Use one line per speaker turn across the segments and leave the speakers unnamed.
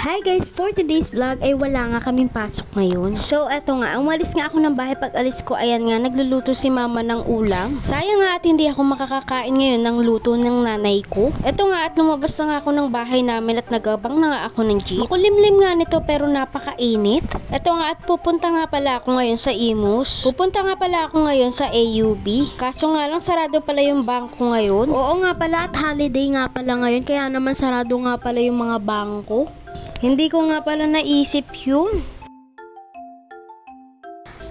Hi guys, for today's vlog ay wala nga kaming pasok ngayon. So eto nga, umalis nga ako ng bahay pag alis ko, ayan nga, nagluluto si mama ng ulam. Sayang nga at hindi ako makakakain ngayon ng luto ng nanay ko. Eto nga at lumabas na nga ako ng bahay namin at nagabang na nga ako ng jeep. Makulimlim nga nito pero napakainit. Eto nga at pupunta nga pala ako ngayon sa Imus. Pupunta nga pala ako ngayon sa AUB. Kaso nga lang sarado pala yung bangko ngayon. Oo nga pala at holiday nga pala ngayon kaya naman sarado nga pala yung mga bangko. Hindi ko nga pala naisip yun.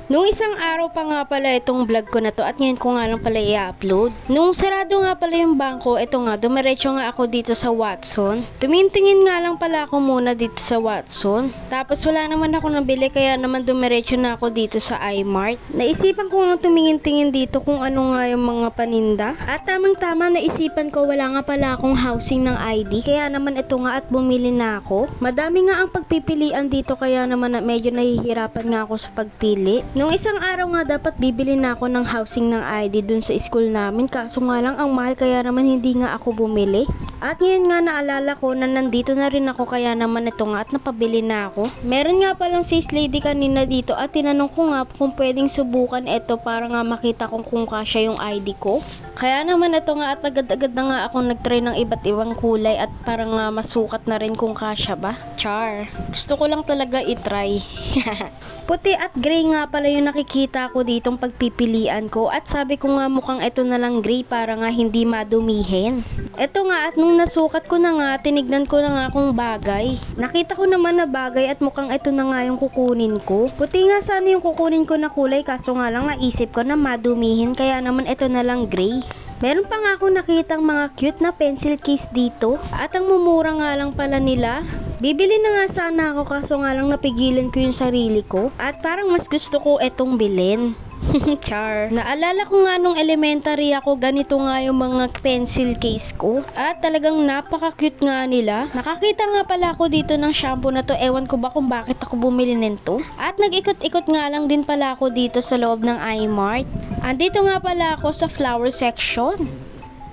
Nung isang araw pa nga pala itong vlog ko na to at ngayon ko nga lang pala i-upload. Nung sarado nga pala yung bangko, ito nga, dumiretso nga ako dito sa Watson. Tumintingin nga lang pala ako muna dito sa Watson. Tapos wala naman ako nabili kaya naman dumiretso na ako dito sa iMart. Naisipan ko nga tumingin-tingin dito kung ano nga yung mga paninda. At tamang-tama naisipan ko wala nga pala akong housing ng ID kaya naman ito nga at bumili na ako. Madami nga ang pagpipilian dito kaya naman na medyo nahihirapan nga ako sa pagpili. Nung isang araw nga dapat bibili na ako ng housing ng ID dun sa school namin kaso nga lang ang mahal kaya naman hindi nga ako bumili. At ngayon nga naalala ko na nandito na rin ako kaya naman ito nga at napabili na ako. Meron nga palang sis lady kanina dito at tinanong ko nga kung pwedeng subukan ito para nga makita kung kung kasya yung ID ko. Kaya naman ito nga at agad-agad na nga ako nagtry ng iba't ibang kulay at para nga masukat na rin kung kasya ba. Char. Gusto ko lang talaga itry. Puti at gray nga pala yung nakikita ko ditong pagpipilian ko at sabi ko nga mukhang ito na lang gray para nga hindi madumihin. Ito nga at nung nasukat ko na nga, tinignan ko na nga kung bagay. Nakita ko naman na bagay at mukhang ito na nga yung kukunin ko. Puti nga sana yung kukunin ko na kulay kaso nga lang naisip ko na madumihin kaya naman ito na lang gray. Meron pa nga akong nakitang mga cute na pencil case dito. At ang mumura nga lang pala nila. Bibili na nga sana ako kaso nga lang napigilan ko yung sarili ko. At parang mas gusto ko etong bilhin. Char. Naalala ko nga nung elementary ako, ganito nga yung mga pencil case ko. At talagang napaka-cute nga nila. Nakakita nga pala ako dito ng shampoo na to. Ewan ko ba kung bakit ako bumili nito. At nag-ikot-ikot nga lang din pala ako dito sa loob ng iMart. Andito nga pala ako sa flower section.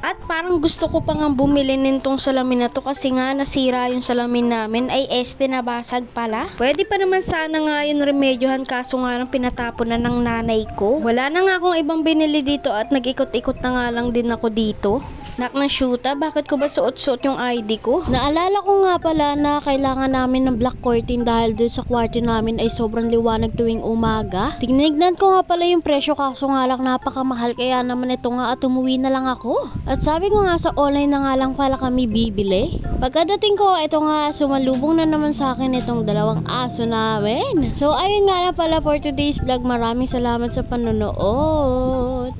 At parang gusto ko pang bumili nitong salamin na to kasi nga nasira yung salamin namin ay este na basag pala. Pwede pa naman sana nga yun remedyohan kaso nga lang pinatapon na ng nanay ko. Wala na nga akong ibang binili dito at nag-ikot-ikot na nga lang din ako dito. Nak ng shoota, bakit ko ba suot-suot yung ID ko? Naalala ko nga pala na kailangan namin ng black curtain dahil doon sa kwarto namin ay sobrang liwanag tuwing umaga. Tinignan ko nga pala yung presyo kaso nga lang napakamahal kaya naman ito nga at umuwi na lang ako. At sabi ko nga sa online na nga lang pala kami bibili. Pagkadating ko, ito nga sumalubong na naman sa akin itong dalawang aso namin. So ayun nga na pala for today's vlog. Maraming salamat sa panonood.